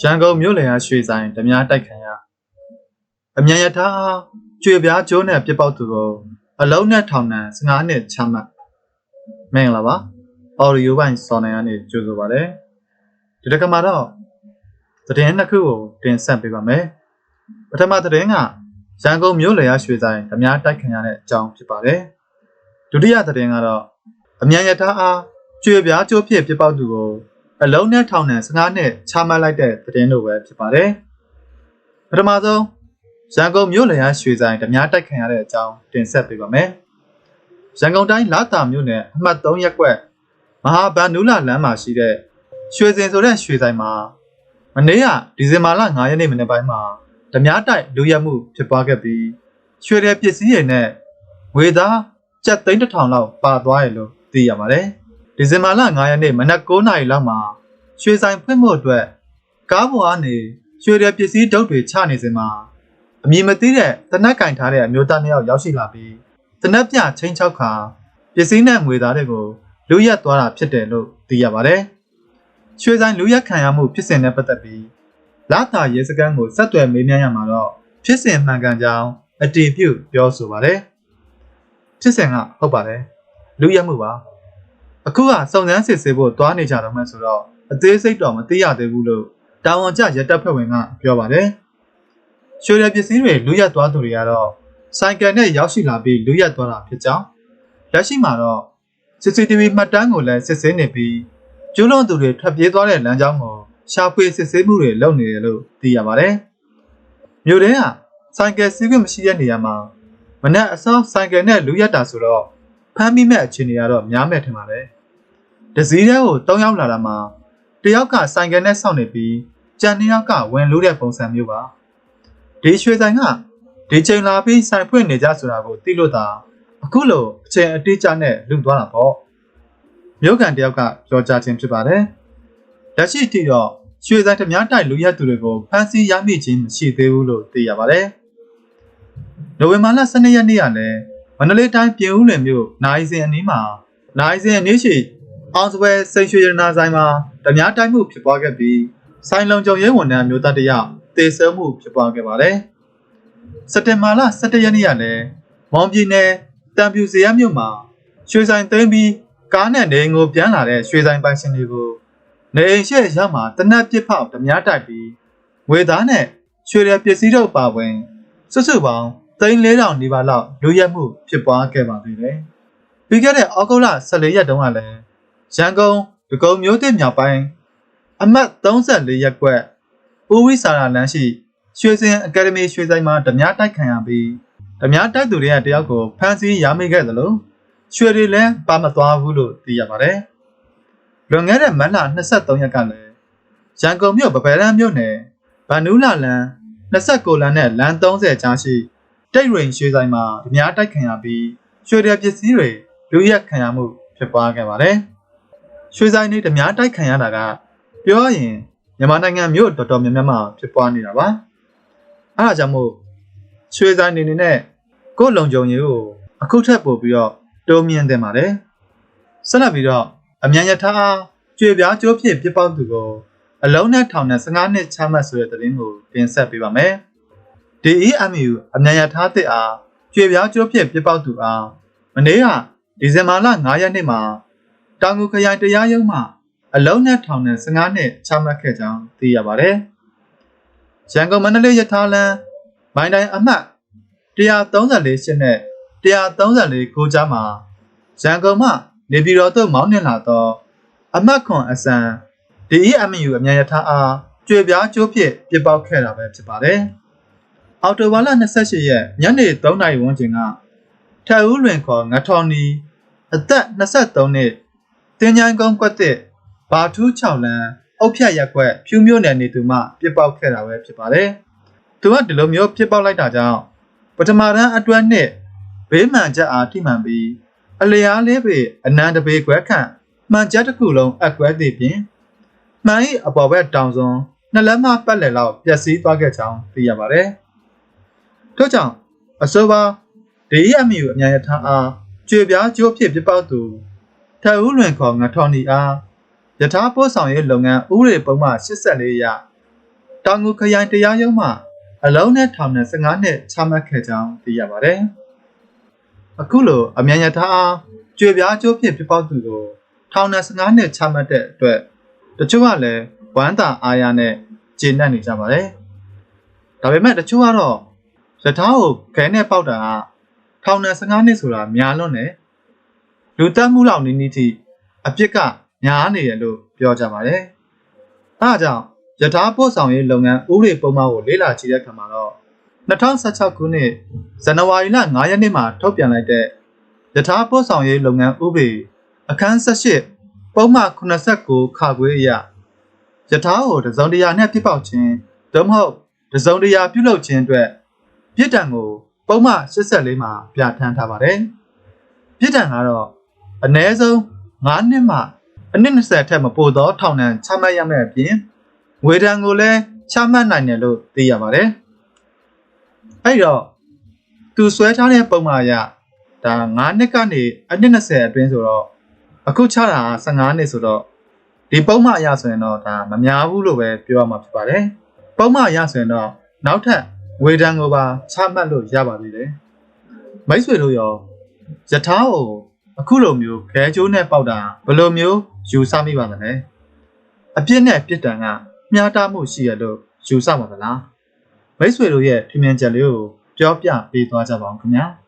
ရန်ကုန်မြို့လယ်ကရွှေဆိုင်ဓမြတိုက်ခံရအမြန်ရထားအားကျွေပြားကျိုးနဲ့ပြစ်ပေါက်သူကိုအလုံးနဲ့ထောင်နှံ15နှစ်ချမှတ်မင်္ဂလာပါအော်ဒီယိုပိုင်းစော်နေကနေကြိုဆိုပါရစေဒီတစ်ခါမှာတော့သတင်းနှစ်ခုကိုတင်ဆက်ပေးပါမယ်ပထမသတင်းကရန်ကုန်မြို့လယ်ကရွှေဆိုင်ဓမြတိုက်ခံရတဲ့အကြောင်းဖြစ်ပါတယ်ဒုတိယသတင်းကတော့အမြန်ရထားအားကျွေပြားကျိုးဖြစ်ပြစ်ပေါက်သူကို အလုံးနဲ့ထောင်နဲ့15နှစ်ချမှတ်လိုက်တဲ့သတင်းလိုပဲဖြစ်ပါတယ်။ပထမဆုံးရန်ကုန်မြို့လယ်ရရွှေဆိုင်ဓမြတိုက်ခံရတဲ့အကြောင်းတင်ဆက်ပေးပါမယ်။ရန်ကုန်တိုင်းလာတာမြို့နယ်အမှတ်3ရပ်ကွက်မဟာဗန္နူလာလမ်းမှာရှိတဲ့ရွှေစင်ဆိုတဲ့ရွှေဆိုင်မှာမနေ့ကဒီဇင်ဘာလ9ရက်နေ့မနေ့ပိုင်းမှာဓမြတိုက်လူရက်မှုဖြစ်ပွားခဲ့ပြီးရွှေတဲ့ပစ္စည်းတွေနဲ့ငွေသားကျပ်သိန်းတစ်ထောင်လောက်ပါသွားရလို့သိရပါတယ်။ ဒီဇင်ဘာလ9ရက်နေ့မနက်9:00နာရီလောက်မှာရွှေဆိုင်ဖွင့်ဖို့အတွက်ကားပေါ်ကနေရွှေရပစ္စည်းတုပ်တွေချနေစဉ်မှာအမည်မသိတဲ့တနက်ကင်ထားတဲ့အမျိုးသားနှစ်ယောက်ရောက်ရှိလာပြီးတနက်ပြချင်းချောက်ခါပစ္စည်းနဲ့ငွေသားတွေကိုလူရက်သွားတာဖြစ်တယ်လို့သိရပါတယ်။ရွှေဆိုင်လူရက်ခံရမှုဖြစ်စဉ်နဲ့ပတ်သက်ပြီးလာတာရဲစခန်းကိုဆက်သွယ်မေးမြန်းရမှာတော့ဖြစ်စဉ်မှန်ကန်ကြောင်းအတည်ပြုပြောဆိုပါတယ်။ဖြစ်စဉ်ကဟုတ်ပါတယ်။လူရက်မှုပါ။ အခုကစုံစမ်းစစ်ဆေးဖို့တွားနေကြတော့မှဆိုတော့အသေးစိတ်တော့မသိရသေးဘူးလို့တာဝန်ကျရတပ်ဖွဲ့ဝင်ကပြောပါတယ်။ရွှေရပစ္စည်းတွေလူရက်သွားသူတွေကတော့ဆိုင်ကယ်နဲ့ရောက်ရှိလာပြီးလူရက်သွားတာဖြစ်ကြောင်းလက်ရှိမှာတော့ CCTV မှတ်တမ်းကိုလည်းစစ်ဆေးနေပြီးကျူးလွန်သူတွေထွက်ပြေးသွားတဲ့လမ်းကြောင်းကိုရှာဖွေစစ်ဆေးမှုတွေလုပ်နေတယ်လို့သိရပါတယ်။မြို့ထဲကဆိုင်ကယ်စီးခွင့်မရှိတဲ့နေရာမှာမနက်အစောဆိုင်ကယ်နဲ့လူရက်တာဆိုတော့ဖမ်းမိမဲ့အခြေအနေကတော့များမဲ့ထင်ပါတယ်။ ဒဇီးတဲကိုတောင်းရောက်လာတာမှာတယောက်ကဆိုင်ကယ်နဲ့စောင့်နေပြီးကြံနှစ်ယောက်ကဝင်လို့တဲ့ပုံစံမျိုးပါဒီရွှေဆိုင်ကဒီချိန်လာပြီးဆိုင်ဖွင့်နေကြဆိုတာကိုသိလို့သာအခုလိုအချိန်အတိအကျနဲ့လွတ်သွားတာပေါ့မြို့ကန်တယောက်ကပြောကြားခြင်းဖြစ်ပါတယ်လက်ရှိထိတော့ရွှေဆိုင်ဓမြတိုက်လူရက်သူတွေကိုဖမ်းဆီးရမိခြင်းမရှိသေးဘူးလို့သိရပါတယ်နိုဝင်ဘာလ12ရက်နေ့ကလည်းမန္တလေးတိုင်းပြင်ဦးလွင်မြို့နိုင်စင်အနီးမှာနိုင်စင်အနီးရှိ အောင်စပွဲစိန်ရွှေရတနာဆိုင်မှာဓမြတိုက်မှုဖြစ်ပွားခဲ့ပြီးဆိုင်လုံခြုံရေးဝန်ထမ်းမျိုးသားတစ်ယောက်တေဆုံးမှုဖြစ်ပွားခဲ့ပါတယ်။စက်တင်ဘာလ17ရက်နေ့ကလည်းမောင်ပြည်နယ်တံပြူစရမြို့မှာရွှေဆိုင်သိမ်းပြီးကားနဲ့နေအိမ်ကိုပြန်လာတဲ့ရွှေဆိုင်ပိုင်ရှင်တွေကိုနေအိမ်ရှေ့ရောက်မှာတနက်ပစ်ဖောက်ဓမြတိုက်ပြီးငွေသားနဲ့ရွှေရပစ္စည်းတို့ပါဝင်စွတ်စွပေါင်း3400နီးပါးလောက်လူရက်မှုဖြစ်ပွားခဲ့ပါသေးတယ်။ပြီးခဲ့တဲ့ဩဂုတ်လ14ရက်တုန်းကလည်း ရန်ကုန်ဒဂုံမြို့တစ်မြောက်ပိုင်းအမှတ်34ရပ်ကွက်ဦးဝိစာရလမ်းရှိရွှေစင်အကယ်ဒမီရွှေဆိုင်မှာဓမြတိုက်ခံရပြီးဓမြတိုက်သူတွေကတယောက်ကိုဖမ်းဆီးရမိခဲ့သလိုရွှေတွေလည်းပါမသွားဘူးလို့သိရပါတယ်။လွန်ခဲ့တဲ့မတ်လ23ရက်ကလည်းရန်ကုန်မြို့ပပယ်လန်းမြို့နယ်ဗန်နူးလာလန်29လမ်းနဲ့လမ်း30ကြားရှိတိတ်ရင်ရွှေဆိုင်မှာဓမြတိုက်ခံရပြီးရွှေတွေပစ္စည်းတွေလူရက်ခံရမှုဖြစ်ပွားခဲ့ပါတယ်။ ရွှေဆိုင်နေဓမြတိုက်ခံရတာကပြောရရင်မြန်မာနိုင်ငံမြို့တော်တော်များများမှာဖြစ်ပွားနေတာပါအဲဒါကြောင့်မို့ရွှေဆိုင်နေနေနဲ့ကိုယ်လုံခြုံရေးကိုအခုထက်ပိုပြီးတော့တိုးမြင့်သင့်ပါတယ်ဆက်လက်ပြီးတော့အမြန်ရထားအားကျွေပြားကျိုးဖြစ်ပြစ်ပေါက်သူကိုအလုံးနဲ့ထောင်နဲ့15နှစ်ချမှတ်ဆိုတဲ့သတင်းကိုတင်ဆက်ပေးပါမယ် DEMU အမြန်ရထားတစ်အားကျွေပြားကျိုးဖြစ်ပြစ်ပေါက်သူအားမနေ့ကဒီဇင်ဘာလ9ရက်နေ့မှာ တောင်ငူခရိုင်တရားရုံးမှအလုံးနဲ့ထောင်နဲ့15နှစ်ချမှတ်ခဲ့ကြောင်းသိရပါတယ်။ရန်ကုန်မန္တလေးရထားလမ်းမိုင်းတိုင်းအမှတ်134ရှစ်နဲ့134ကိုကြားမှာရန်ကုန်မှနေပြည်တော်သို့မောင်းနှင်လာသောအမှတ်ခွန်အစံ DEMU အမြန်ရထားအားကျွေပြားကျိုးဖြစ်ပြစ်ပေါက်ခဲ့တာပဲဖြစ်ပါတယ်။အော်တိုဘာလ28ရက်ညနေ3နာရီဝန်းကျင်ကထက်ဦးလွင်ခေါ်ငထော်နီအသက်23နှစ် တင်ញိုင်းကုန်းကွက်တစ်ဘာထူး6လမ်းအုတ်ဖြတ်ရက်ကွက်ဖြူမျိုးနယ်နေသူမှပြစ်ပေါက်ခဲ့တာပဲဖြစ်ပါတယ်။သူကဒီလိုမျိုးပြစ်ပေါက်လိုက်တာကြောင့်ပထမတန်းအတွဲနှစ်ဘေးမှန်ချက်အားထိမှန်ပြီးအလျားလေးပေအနန္တပေခွဲခန့်မှန်ချက်တစ်ခုလုံးအကွဲသေးဖြင့်မှန်၏အပေါ်ဘက်တောင်စွန်းနှလက်မပတ်လည်လောက်ပျက်စီးသွားခဲ့ကြောင်းသိရပါတယ်။ထို့ကြောင့်အဆိုပါ DEMU အမြန်ရထားအားကျွေပြားကျိုးဖြစ်ပြပောက်သူ ထက်ဦးလွင်ခေါ်ငထော်နီအားယထာပို့ဆောင်ရေးလုပ်ငန်းဥပဒေပုံမှန်84အရတောင်ငူခရိုင်တရားရုံးမှအလုံးနဲ့ထောင်နဲ့15နှစ်ချမှတ်ခဲ့ကြောင်းသိရပါတယ်။အခုလိုအမြန်ရထားအားကြွေပြားကျိုးဖြင့်ပြပောက်သူကိုထောင်နဲ့15နှစ်ချမှတ်တဲ့အတွက်တချို့ကလည်းဝမ်းသာအားရနဲ့ကျေနပ်နေကြပါတယ်။ဒါပေမဲ့တချို့ကတော့ရထားကိုခဲနဲ့ပေါက်တာကထောင်နဲ့15နှစ်ဆိုတာများလွန်းတယ်။ လူတက်မှုလောက်နီးနီးထိအပြစ်ကများနေတယ်လို့ပြောကြပါတယ်။အဲဒါကြောင့်ယထာပို့ဆောင်ရေးလုပ်ငန်းဥပဒေပုံမှန်ကိုလေ့လာကြည့်တဲ့အခါမှာတော့2016ခုနှစ်ဇန်နဝါရီလ9ရက်နေ့မှာထုတ်ပြန်လိုက်တဲ့ယထာပို့ဆောင်ရေးလုပ်ငန်းဥပဒေအခန်း18ပုံမှန်89ခါခွေးအရယထာကိုတစုံတရာနဲ့ပြစ်ပေါက်ခြင်းသို့မဟုတ်တစုံတရာပြုလုပ်ခြင်းအတွက်ပြစ်ဒဏ်ကိုပုံမှန်84မှာပြဋ္ဌာန်းထားပါတယ်။ပြစ်ဒဏ်ကတော့ အ ਨੇ ဆုံး9နှစ်မှအနည်း20ထက်မပိုသောထောင်ဒဏ်ချမှတ်ရမယ့်အပြင်ငွေဒဏ်ကိုလည်းချမှတ်နိုင်တယ်လို့သိရပါတယ်။အဲ့တော့သူဆွဲထားတဲ့ပုံမှန်အရဒါ9နှစ်ကနေအနည်း20အတွင်းဆိုတော့အခုချတာက15နှစ်ဆိုတော့ဒီပုံမှန်အရဆိုရင်တော့ဒါမများဘူးလို့ပဲပြောရမှာဖြစ်ပါတယ်။ပုံမှန်အရဆိုရင်တော့နောက်ထပ်ငွေဒဏ်ကိုပါချမှတ်လို့ရပါသေးတယ်။မိတ်ဆွေတို့ရောယထာကို အခုလိုမျိုးခဲကျိုးနဲ့ပေါက်တာဘယ်လိုမျိုးယူဆမိပါသလဲအပြစ်နဲ့ပြစ်ဒဏ်ကမျှတမှုရှိရလို့ယူဆပါသလားမိတ်ဆွေတို့ရဲ့ထင်မြင်ချက်လေးကိုပြောပြပေးသွားကြပါဦးခင်ဗျာ။